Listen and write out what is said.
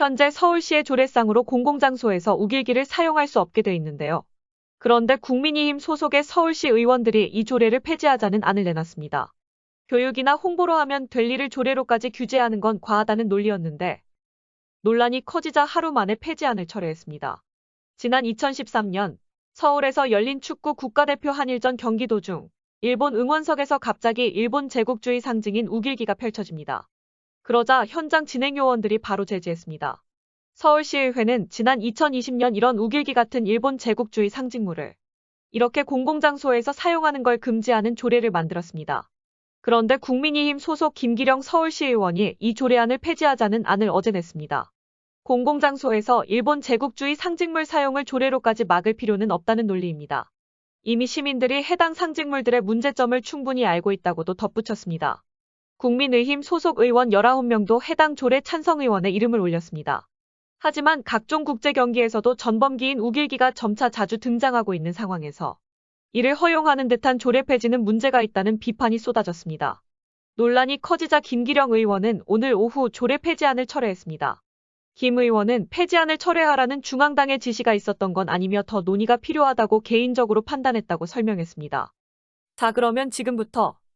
현재 서울시의 조례상으로 공공장소에서 우길기를 사용할 수 없게 돼 있는데요. 그런데 국민의힘 소속의 서울시 의원들이 이 조례를 폐지하자는 안을 내놨습니다. 교육이나 홍보로 하면 될 일을 조례로까지 규제하는 건 과하다는 논리였는데 논란이 커지자 하루 만에 폐지안을 철회했습니다. 지난 2013년 서울에서 열린 축구 국가대표 한일전 경기 도중 일본 응원석에서 갑자기 일본 제국주의 상징인 우길기가 펼쳐집니다. 그러자 현장 진행 요원들이 바로 제지했습니다. 서울시의회는 지난 2020년 이런 우길기 같은 일본 제국주의 상징물을 이렇게 공공장소에서 사용하는 걸 금지하는 조례를 만들었습니다. 그런데 국민의힘 소속 김기령 서울시의원이 이 조례안을 폐지하자는 안을 어제 냈습니다. 공공장소에서 일본 제국주의 상징물 사용을 조례로까지 막을 필요는 없다는 논리입니다. 이미 시민들이 해당 상징물들의 문제점을 충분히 알고 있다고도 덧붙였습니다. 국민의힘 소속 의원 19명도 해당 조례 찬성 의원의 이름을 올렸습니다. 하지만 각종 국제 경기에서도 전범기인 우길기가 점차 자주 등장하고 있는 상황에서 이를 허용하는 듯한 조례 폐지는 문제가 있다는 비판이 쏟아졌습니다. 논란이 커지자 김기령 의원은 오늘 오후 조례 폐지안을 철회했습니다. 김 의원은 폐지안을 철회하라는 중앙당의 지시가 있었던 건 아니며 더 논의가 필요하다고 개인적으로 판단했다고 설명했습니다. 자, 그러면 지금부터